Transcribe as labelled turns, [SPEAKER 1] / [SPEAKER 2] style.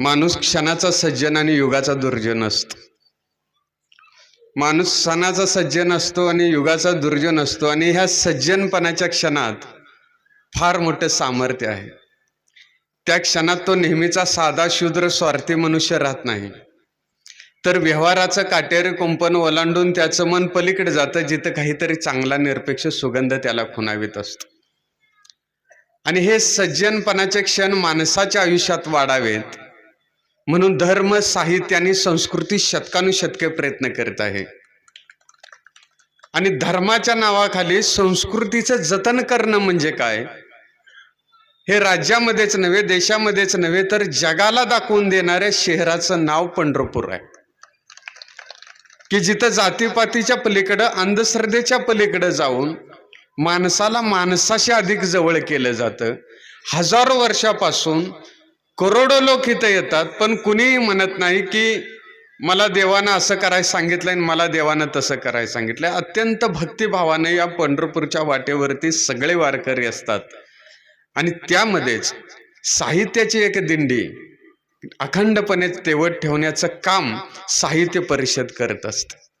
[SPEAKER 1] माणूस क्षणाचा सज्जन आणि युगाचा दुर्जन असतो. माणूस सणाचा सज्जन असतो आणि युगाचा दुर्जन असतो आणि ह्या सज्जनपणाच्या क्षणात फार मोठं सामर्थ्य आहे. त्या क्षणात तो नेहमीचा साधा शूद्र स्वार्थी मनुष्य राहत नाही. तर व्यवहाराचं काटेरी कुंपण ओलांडून त्याचं मन पलीकडे जातं जिथं काहीतरी चांगला निरपेक्ष सुगंध त्याला खुणावीत असतो. आणि हे सज्जनपणाचे क्षण माणसाच्या आयुष्यात वाढावेत. म्हणून धर्म साहित्य आणि संस्कृती शतकानुशतके प्रयत्न करत आहे. आणि धर्माच्या नावाखाली संस्कृतीचं जतन करणं म्हणजे काय? हे राज्यामध्येच नव्हे देशामध्येच नव्हे तर जगाला दाखवून देणाऱ्या शहराचं नाव पंढरपूर आहे. की जिथं जातीपातीच्या पलीकडं अंधश्रद्धेच्या पलीकडं जाऊन माणसाला माणसाशी अधिक जवळ केलं जातं. हजारो वर्षापासून करोडो लोक इथं येतात पण कुणीही म्हणत नाही की मला देवानं असं करायला सांगितलं आणि मला देवानं तसं करायला सांगितलं अत्यंत भक्तिभावानं या पंढरपूरच्या वाटेवरती सगळे वारकरी असतात. आणि त्यामध्येच साहित्याची एक दिंडी अखंडपणे तेवट ठेवण्याचं काम साहित्य परिषद करत असते.